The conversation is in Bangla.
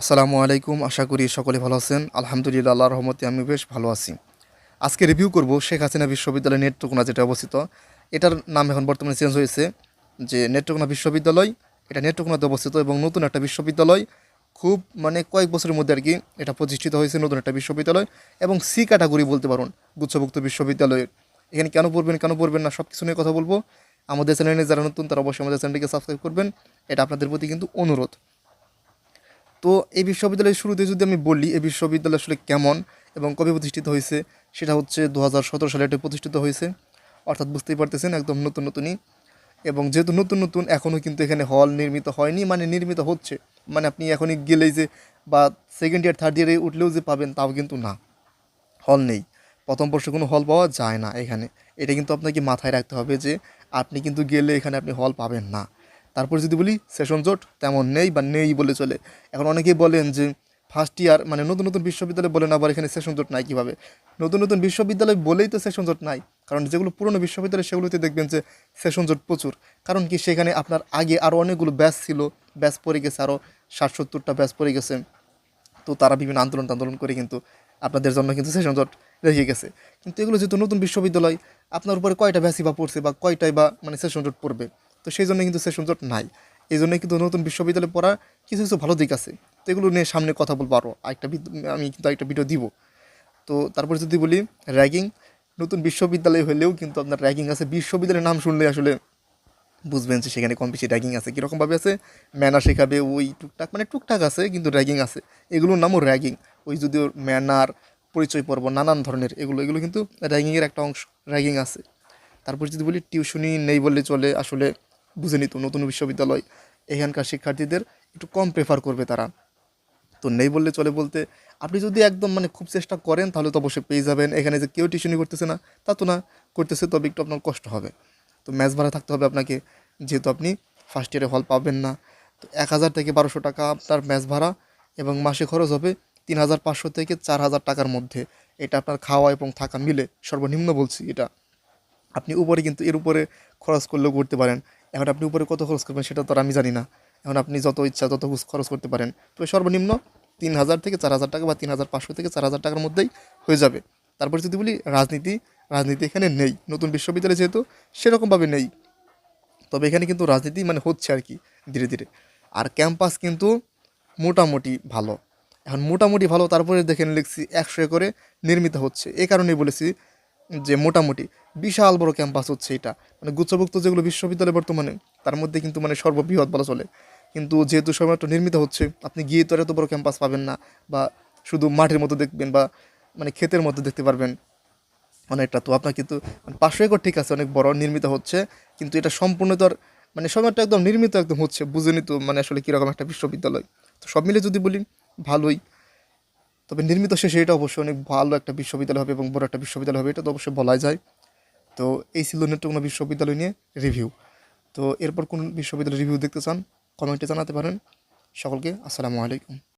আসসালামু আলাইকুম, আশা করি সকলে ভালো আছেন। আলহামদুলিল্লাহ আল্লাহ রহমতে আমি বেশ ভালো আছি। আজকে রিভিউ করব শেখ হাসিনা বিশ্ববিদ্যালয় নেত্রকোনা যেটা অবস্থিত। এটার নাম এখন বর্তমানে চেঞ্জ হয়েছে যে নেত্রকোনা বিশ্ববিদ্যালয়, এটা নেত্রকোনাতে অবস্থিত এবং নতুন একটা বিশ্ববিদ্যালয়। খুব মানে কয়েক বছরের মধ্যে আর কি এটা প্রতিষ্ঠিত হয়েছে নতুন একটা বিশ্ববিদ্যালয় এবং সি ক্যাটাগরি বলতে পারুন, গুচ্ছভুক্ত বিশ্ববিদ্যালয়ের এখানে কেন পড়বেন কেন পড়বেন না সব কিছু নিয়ে কথা বলব। আমাদের চ্যানেলে যারা নতুন তারা অবশ্যই আমাদের চ্যানেলটিকে সাবস্ক্রাইব করবেন। এটা আপনাদের প্রতি কিন্তু অনুরোধ। তো এই বিশ্ববিদ্যালয়ের শুরুতে যদি আমি বলি, এই বিশ্ববিদ্যালয় আসলে কেমন এবং কবে প্রতিষ্ঠিত হয়েছে, সেটা হচ্ছে দু হাজার সতেরো সালে এটা প্রতিষ্ঠিত হয়েছে। অর্থাৎ বুঝতেই পারতেছেন, একদম নতুন নতুনই। এবং যেহেতু নতুন নতুন, এখনও কিন্তু এখানে হল নির্মিত হয়নি মানে নির্মিত হচ্ছে। মানে আপনি এখনই গেলেই যে বা সেকেন্ড ইয়ার থার্ড ইয়ারে উঠলেও যে পাবেন, তাও কিন্তু না। হল নেই। প্রথম বর্ষে কোনো হল পাওয়া যায় না এখানে। এটা কিন্তু আপনাকে মাথায় রাখতে হবে যে, আপনি কিন্তু গেলে এখানে আপনি হল পাবেন না। তারপর যদি বলি সেশন জোট, তেমন নেই বা নেই বলে চলে। এখন অনেকেই বলেন যে ফার্স্ট ইয়ার মানে নতুন নতুন বিশ্ববিদ্যালয় বলেন আবার এখানে সেশন জোট নাই কীভাবে? নতুন নতুন বিশ্ববিদ্যালয় বলেই তো সেশন জোট নাই। কারণ যেগুলো পুরনো বিশ্ববিদ্যালয়, সেগুলোতে দেখবেন যে সেশন জোট প্রচুর। কারণ কি সেখানে আপনার আগে আরও অনেকগুলো ব্যাচ ছিল, ব্যাচ পড়ে গেছে আরও ষাট সত্তরটা ব্যাচ পড়ে গেছে। তো তারা বিভিন্ন আন্দোলন আন্দোলন করে কিন্তু আপনাদের জন্য কিন্তু সেশন জট রেখে গেছে। কিন্তু এগুলো যেহেতু নতুন বিশ্ববিদ্যালয়, আপনার উপরে কয়টা ব্যাসি বা পড়ছে বা কয়টাই বা মানে সেশন জট পড়বে? তো সেই জন্য কিন্তু সেশন জট নাই। এই জন্য কিন্তু নতুন বিশ্ববিদ্যালয়ে পড়ার কিছু কিছু ভালো দিক আছে। তো এগুলো নিয়ে সামনে কথা বলব আরও একটা আমি কিন্তু একটা ভিডিও দিব। তো তারপর যদি বলি র্যাগিং নতুন বিশ্ববিদ্যালয় হলেও কিন্তু আপনার র্যাগিং আছে। বিশ্ববিদ্যালয়ের নাম শুনলে আসলে বুঝবেন যে সেখানে কম বেশি র্যাগিং আছে। কীরকমভাবে আছে? ম্যানার শেখাবে, ওই টুকটাক মানে টুকটাক আছে, কিন্তু র্যাগিং আছে। এগুলোর নামও র্যাগিং ওই যদি ওর ম্যানার পরিচয় পর্ব, নানান ধরনের এগুলো এগুলো কিন্তু র্যাগিংয়ের একটা অংশ র্যাগিং আছে। তারপর যদি বলি টিউশনি নেই বললে চলে আসলে বুঝে নিত নতুন বিশ্ববিদ্যালয়। এখানকার শিক্ষার্থীদের একটু কম প্রেফার করবে তারা। তো নেই বললে চলে বলতে, আপনি যদি একদম মানে খুব চেষ্টা করেন, তাহলে তো অবশ্যই পেয়ে যাবেন। এখানে যে কেউ টিউশনি করতেছে না, তা তো না, করতেছে তবে একটু আপনার কষ্ট হবে। তো ম্যাচ ভাড়া থাকতে হবে আপনাকে, যেহেতু আপনি ফার্স্ট ইয়ারে হল পাবেন না। তো এক হাজার থেকে বারোশো টাকা আপনার ম্যাচ ভাড়া এবং মাসে খরচ হবে তিন হাজার পাঁচশো থেকে চার হাজার টাকার মধ্যে। এটা আপনার খাওয়া এবং থাকা মিলে সর্বনিম্ন বলছি এটা। আপনি উপরে কিন্তু এর উপরে খরচ করলেও করতে পারেন। এখন আপনি উপরে কত খরচ করবেন সেটা তো আমি জানি না। এখন আপনি যত ইচ্ছা তত খরচ করতে পারেন। তবে সর্বনিম্ন তিন হাজার থেকে চার হাজার টাকা বা তিন হাজার পাঁচশো থেকে চার হাজার টাকার মধ্যেই হয়ে যাবে। তারপরে যদি বলি রাজনীতি রাজনীতি এখানে নেই। নতুন বিশ্ববিদ্যালয় যেহেতু সেরকমভাবে নেই। তবে এখানে কিন্তু রাজনীতি মানে হচ্ছে আর কি ধীরে ধীরে। আর ক্যাম্পাস কিন্তু মোটামুটি ভালো। এখন মোটামুটি ভালো, তারপরে দেখেন লিখছি একশো একরে নির্মিত হচ্ছে। এই কারণেই বলেছি যে মোটামুটি বিশাল বড় ক্যাম্পাস হচ্ছে এটা। মানে গুচ্ছভুক্ত যেগুলো বিশ্ববিদ্যালয় বর্তমানে, তার মধ্যে কিন্তু মানে সর্ববৃহৎ বলা চলে। কিন্তু যেহেতু সময়টা নির্মিত হচ্ছে, আপনি গিয়ে তো এত বড় ক্যাম্পাস পাবেন না বা শুধু মাঠের মতো দেখবেন বা মানে ক্ষেতের মতো দেখতে পারবেন অনেকটা। তো আপনার কিন্তু মানে পাঁচশো একর ঠিক আছে, অনেক বড় নির্মিত হচ্ছে, কিন্তু এটা সম্পূর্ণ তো আর মানে সময়টা একদম নির্মিত একদম হচ্ছে বুঝেনি তো মানে আসলে কীরকম একটা বিশ্ববিদ্যালয়। তো সব মিলে যদি বলি, ভালোই। তবে নির্মিত শেষে এটা অবশ্যই অনেক ভালো একটা বিশ্ববিদ্যালয় হবে এবং বড় একটা বিশ্ববিদ্যালয় হবে, এটা তো অবশ্যই বলা যায়। তো এই ছিল নেত্রকোনা বিশ্ববিদ্যালয় নিয়ে রিভিউ তো এরপর কোন বিশ্ববিদ্যালয় রিভিউ দেখতে চান কমেন্টে জানাতে পারেন। সকলকে আসসালামু আলাইকুম।